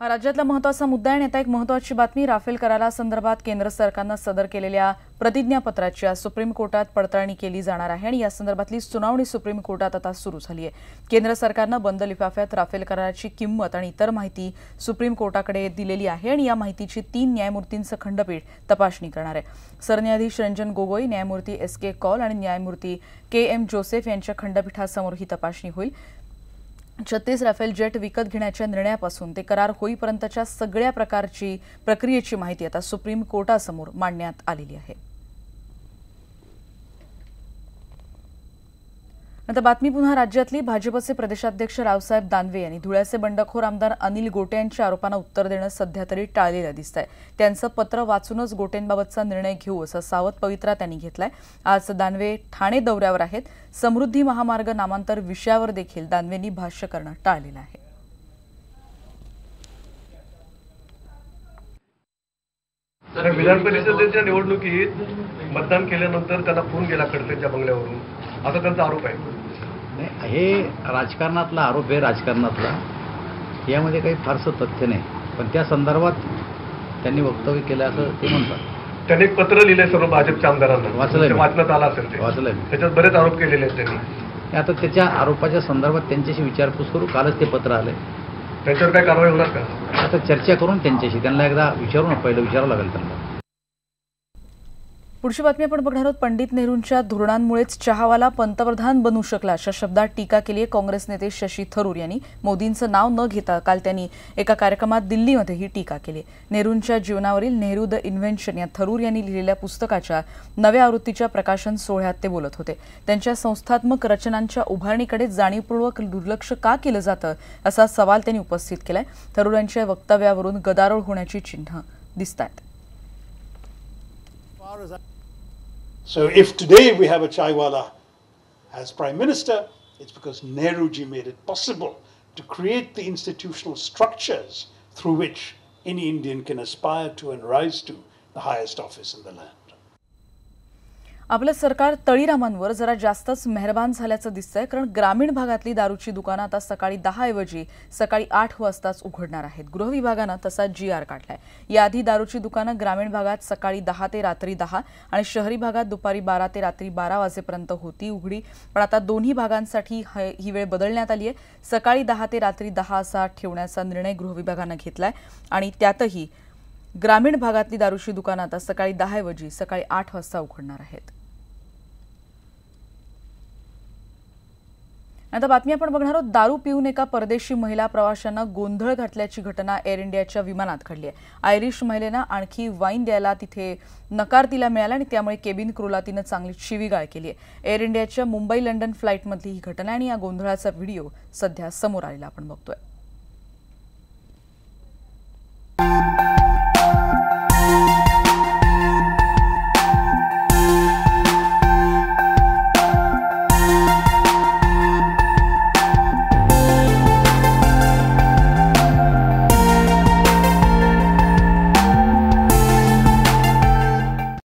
हा राज्यातला महत्त्वाचा मुद्दा आणि आता एक महत्वाची बातमी राफेल करारासंदर्भात केंद्र सरकारनं सदर केलेल्या प्रतिज्ञापत्राची आज सुप्रीम कोर्टात पडताळणी केली जाणार आहे आणि या संदर्भातली सुनावणी सुप्रीम कोर्टात आता सुरू झाली आहे. केंद्र सरकारनं बंद लिफाफ्यात राफेल कराराची किंमत आणि इतर माहिती सुप्रीम कोर्टाकडे दिलेली आहे आणि या माहितीची तीन न्यायमूर्तींचं खंडपीठ तपासणी करणार आहे. सरन्यायाधीश रंजन गोगोई न्यायमूर्ती एस के कॉल आणि न्यायमूर्ती के एम जोसेफ यांच्या खंडपीठासमोर ही तपासणी होईल. छत्तीस राफेल जेट विकत घेण्याच्या निर्णयापासून ते करार होईपर्यंतच्या सगळ्या प्रकारची प्रक्रियेची माहिती आता सुप्रीम कोर्टासमोर मांडण्यात आलेली आहे. नंतर बातमी पुन्हा राज्यातली. भाजपचे प्रदेशाध्यक्ष रावसाहेब दानवे यांनी धुळ्याचे बंडखोर आमदार अनिल गोटे यांच्या आरोपांना उत्तर देणं सध्या तरी टाळलेलं दिसत आहे त्यांचं पत्र वाचूनच गोटेंबाबतचा निर्णय घेऊ असं सावध पवित्रा त्यांनी घेतलाय. आज दानवे ठाणे दौऱ्यावर आहेत. समृद्धी महामार्ग नामांतर विषयावर देखील दानवेंनी भाष्य करणं टाळलेलं आहे. तर विधान परिषदेच्या निवडणुकीत मतदान केल्यानंतर त्यांना फोन गेला खडसेच्या बंगल्यावरून. असा त्यांचा आरोप आहे. हे राजकारणातला आरोप आहे राजकारणातला. यामध्ये काही फारसं तथ्य नाही. पण त्या संदर्भात त्यांनी वक्तव्य केलं असं ते म्हणतात. त्यांनी एक पत्र लिहिलंय सर्व भाजपच्या आमदारांना. वाचलंय. वाचण्यात आलं असेल ते. वाचलंय. त्याच्यात बरेच आरोप केलेले आहेत त्यांनी. आता त्याच्या आरोपाच्या संदर्भात त्यांच्याशी विचारपूस करू. कालच ते पत्र आलंय. त्याच्यावर काय कारवाई होणार का? आता चर्चा करून त्यांच्याशी. त्यांना एकदा विचारू ना पहिलं विचारावं लागेल त्यांना. पुढची बातमी आपण बघणार आहोत. पंडित नेहरूंच्या धोरणांमुळेच चहावाला पंतप्रधान बनू शकला. अशा शब्दात टीका केली आहे काँग्रेस नेते शशी थरूर यांनी. मोदींचं नाव न घेता काल त्यांनी एका कार्यक्रमात दिल्लीमध्ये ही टीका केली. नेहरूंच्या जीवनावरील नेहरू द इन्व्हेन्शन या थरूर यांनी लिहिलेल्या पुस्तकाच्या नव्या आवृत्तीच्या प्रकाशन सोहळ्यात ते बोलत होते. त्यांच्या संस्थात्मक रचनांच्या उभारणीकडे जाणीवपूर्वक दुर्लक्ष का केलं जातं असा सवाल त्यांनी उपस्थित केलाय. थरूर यांच्या वक्तव्यावरून गदारोळ होण्याची चिन्ह दिसत आहेत So if today we have a Chaiwala as Prime Minister, it's because Nehruji made it possible to create the institutional structures through which any Indian can aspire to and rise to the highest office in the land. आपलं सरकार तळीरामांवर जरा जास्तच मेहरबान झाल्याचं दिसतंय कारण ग्रामीण भागातली दारूची दुकानं आता सकाळी दहा ऐवजी सकाळी आठ वाजताच उघडणार आहेत. गृह विभागानं तसा जी आर काढलाय. याआधी दारूची दुकानं ग्रामीण भागात सकाळी दहा ते रात्री दहा आणि शहरी भागात दुपारी बारा ते रात्री बारा वाजेपर्यंत होती उघडी. पण आता दोन्ही भागांसाठी ही वेळ बदलण्यात आली आहे सकाळी दहा ते रात्री दहा असा ठेवण्याचा निर्णय गृह विभागानं घेतलाय आणि त्यातही ग्रामीण भागातली दारूची दुकानं आता सकाळी दहा ऐवजी सकाळी आठ वाजता उघडणार आहेत. आता बातमी आपण बघणार आहोत दारू पिऊन एका परदेशी महिला प्रवाशांना गोंधळ घातल्याची घटना एअर इंडियाच्या विमानात घडली आहे. आयरिश महिलेनं आणखी वाईन द्यायला तिथे नकार तिला मिळाला आणि त्यामुळे केबिन क्रूला तिनं चांगली शिवीगाळ केली आहे. एअर इंडियाच्या मुंबई लंडन फ्लाईटमधली ही घटना आणि या गोंधळाचा व्हिडिओ सध्या समोर आलेला आपण बघतोय.